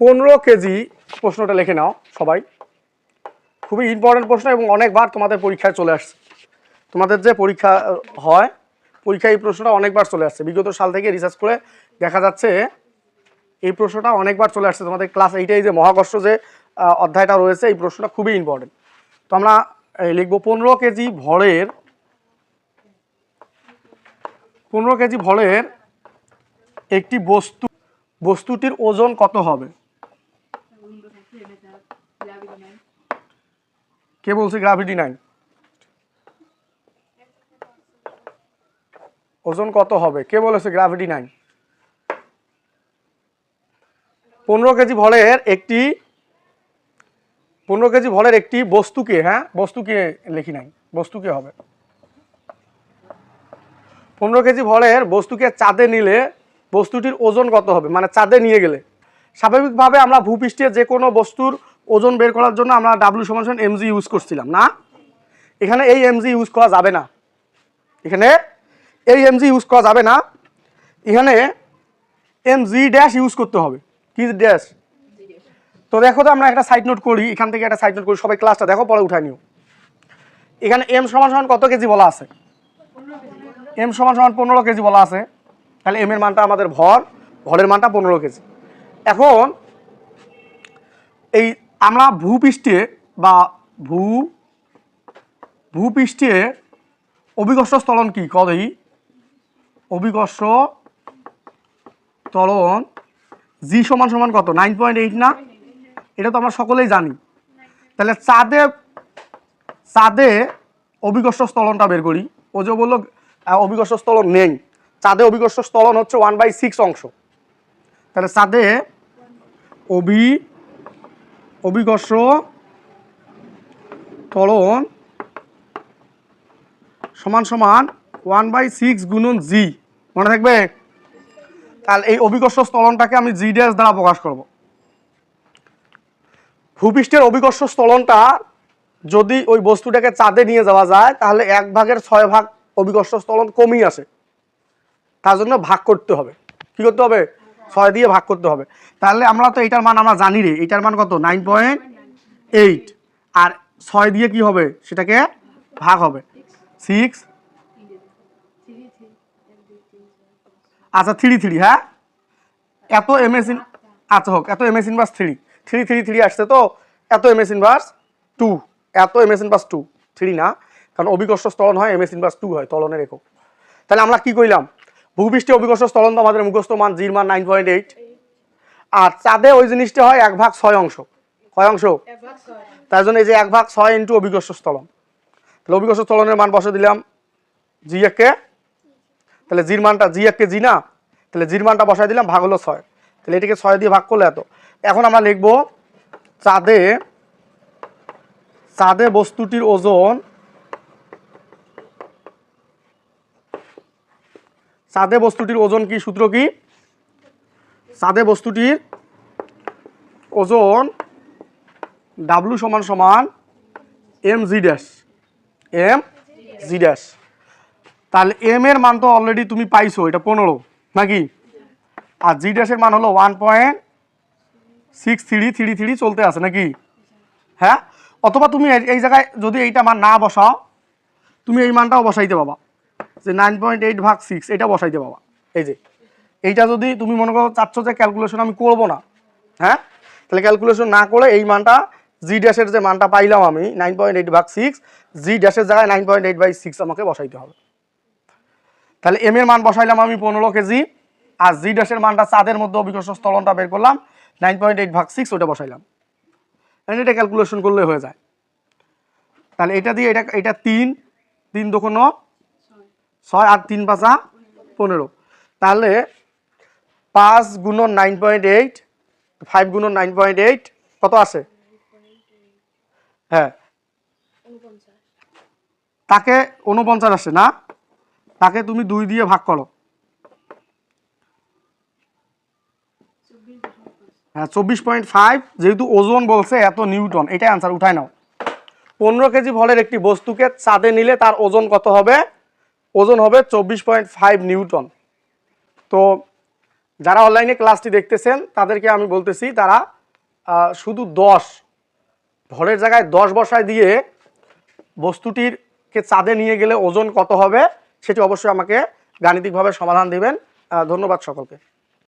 পনেরো কেজি প্রশ্নটা লিখে নাও সবাই। খুবই ইম্পর্টেন্ট প্রশ্ন এবং অনেকবার তোমাদের পরীক্ষায় চলে আসছে। তোমাদের যে পরীক্ষা হয়, পরীক্ষায় এই প্রশ্নটা অনেকবার চলে আসছে। বিগত সাল থেকে রিসার্চ করে দেখা যাচ্ছে এই প্রশ্নটা অনেকবার চলে আসছে। তোমাদের ক্লাস এইটাই যে মহাকর্ষ যে অধ্যায়টা রয়েছে, এই প্রশ্নটা খুবই ইম্পর্টেন্ট তো আমরা লিখব পনেরো কেজি ভরের, পনেরো কেজি ভরের একটি বস্তু, বস্তুটির ওজন কত হবে? কে বলছে গ্রাভিটি নাইন ওজন কত হবে? কে বলেছে গ্রাভিটি নাইন পনেরো কেজি ভরের একটি, পনেরো কেজি ভরের একটি বস্তুকে হ্যাঁ? বস্তুকে লিখি নাই। বস্তুকে হবে। পনেরো কেজি ভরের বস্তুকে চাঁদে নিলে বস্তুটির ওজন কত হবে? মানে চাঁদে নিয়ে গেলে। স্বাভাবিকভাবে আমরা ভূপৃষ্ঠে যে কোনো বস্তুর ওজন বের করার জন্য আমরা ডাব্লিউ সমান এমজি ইউজ করছিলাম, না? এখানে এই এমজি ইউজ করা যাবে না। এখানে এই এমজি ইউজ করা যাবে না। এখানে এমজি ড্যাশ ইউজ করতে হবে। কি ড্যাশ তো দেখো তো আমরা একটা সাইড নোট করি, এখান থেকে একটা সাইড নোট করি, সবাই ক্লাসটা দেখো, পরে উঠায় নিও। এখানে এম সমান সমান কত কেজি বলা আছে? এম সমান সমান পনেরো কেজি বলা আছে। তাহলে এম এর মানটা আমাদের ভর, ভরের মানটা পনেরো কেজি। এখন এই আমরা ভূপৃষ্ঠে বা ভূ, ভূপৃষ্ঠে অভিকর্ষ স্থলন কি? কদই অভিকর্ষ ত্বরণ জি সমান সমান কত? নাইন পয়েন্ট এইট না? এটা তো আমরা সকলেই জানি। তাহলে চাঁদে চাঁদে অভিকর্ষ স্থলনটা বের করি। ও যে বলল অভিকর্ষ স্থলন নেই। চাঁদে অভিকর্ষ স্থলন হচ্ছে ওয়ান বাই সিক্স অংশ। তাহলে চাঁদে অভি অভিকর্ষ ত্বরণ সমান সমান ওয়ান বাই সিক্স গুণন জি। মনে থাকবে? তাহলে এই অভিকর্ষ স্থলনটাকে আমি জি ড্যাশ দ্বারা প্রকাশ করব। ভূপৃষ্ঠের অভিকর্ষ স্থলনটা যদি ওই বস্তুটাকে চাঁদে নিয়ে যাওয়া যায়, তাহলে এক ভাগের ছয় ভাগ অভিকর্ষ স্থলন কমই আসে। তার জন্য ভাগ করতে হবে। কি করতে হবে? ছয় দিয়ে ভাগ করতে হবে। তাহলে আমরা তো এইটার মান আমরা জানি রে। এইটার মান কত? Nine point eight. আর ছয় দিয়ে কি হবে? সেটাকে ভাগ হবে। সিক্স। আচ্ছা থ্রি থ্রি হ্যাঁ? এত এম এস ইন আচ্ছা হোক, এত M S inverse three. Three three three আসছে তো? এত এম এস ইনভার্স টু। এত M S inverse two. Three না? কারণ অভিকর্ষ স্থলন হয়, এম এস ইনভার্স টু হয় তলনের একক। তাহলে আমরা কি কইলাম? ভূপৃষ্ঠে অভিকর্ষ স্থলন তো আমাদের মুখস্থ মান জির মান নাইন পয়েন্ট এইট আর চাঁদে ওই জিনিসটা হয় এক ভাগ ছয় অংশ। কয় অংশ? তার জন্য এই যে এক ভাগ ছয় ইন্টু অভিকর্ষ স্থলন। তাহলে অভিকর্ষ স্থলনের মান বসে দিলাম জি একে। তাহলে জির মানটা জি এককে জি না? তাহলে জির মানটা বসাই দিলাম ভাগ হলো ছয়। তাহলে এটাকে ছয় দিয়ে ভাগ করলে এত। এখন আমরা লিখব চাঁদে চাঁদে বস্তুটির ওজন চাঁদে বস্তুটির ওজন কি? সূত্র কি? চাঁদে বস্তুটির ওজন ডাব্লু সমান সমান M G dash M G dash তাহলে এম এর মান তো অলরেডি তুমি পাইছো, এটা পনেরো, নাকি? আর জি ড্যাশের মান হলো one point six three three three চলতে আছে, নাকি? হ্যাঁ? অথবা তুমি এই জায়গায় যদি এইটা মান না বসাও, তুমি এই মানটাও বসাইতে পাবা। যে নাইন পয়েন্ট এইট ভাগ সিক্স এটা বসাইতে পাবা এই যে, এইটা যদি তুমি মনে করো চাচ্ছ যে ক্যালকুলেশন আমি করব না হ্যাঁ? তাহলে ক্যালকুলেশন না করে এই মানটা জি ড্যাশের যে মানটা পাইলাম আমি নাইন পয়েন্ট এইট ভাগ সিক্স জি ড্যাশের জায়গায় nine point eight by six আমাকে বসাইতে হবে। তাহলে এম এর মান বসাইলাম আমি পনেরো কেজি, আর জি ড্যাশের মানটা চাঁদের মধ্যে অভিকর্ষ স্থলনটা বের করলাম নাইন পয়েন্ট এইট ভাগ সিক্স ওটা বসাইলাম। এটা ক্যালকুলেশন করলে হয়ে যায়। তাহলে এটা দিয়ে এটা এটা তিন তিন দোকানো ছয় আর তিন পাঁচা পনেরো। তাহলে পাঁচ গুণন নাইন পয়েন্ট এইট, ফাইভ গুণন নাইন পয়েন্ট এইট, কত আসে হ্যাঁ। তাকে উনপঞ্চাশ আসে না? তাকে তুমি দুই দিয়ে ভাগ করো। হ্যাঁ চব্বিশ পয়েন্ট ফাইভ, যেহেতু ওজন বলছে এত নিউটন, এটাই আনসার উঠায় নাও। পনেরো কেজি ভরের একটি বস্তুকে চাঁদে নিলে তার ওজন কত হবে? ওজন হবে চব্বিশ পয়েন্ট ফাইভ নিউটন। তো যারা অনলাইনে ক্লাসটি দেখতেছেন, তাদেরকে আমি বলতেছি, তারা শুধু দশ, ভরের জায়গায় দশ বসায় দিয়ে বস্তুটির কে চাঁদে নিয়ে গেলে ওজন কত হবে, সেটি অবশ্যই আমাকে গাণিতিকভাবে সমাধান দিবেন। ধন্যবাদ সকলকে।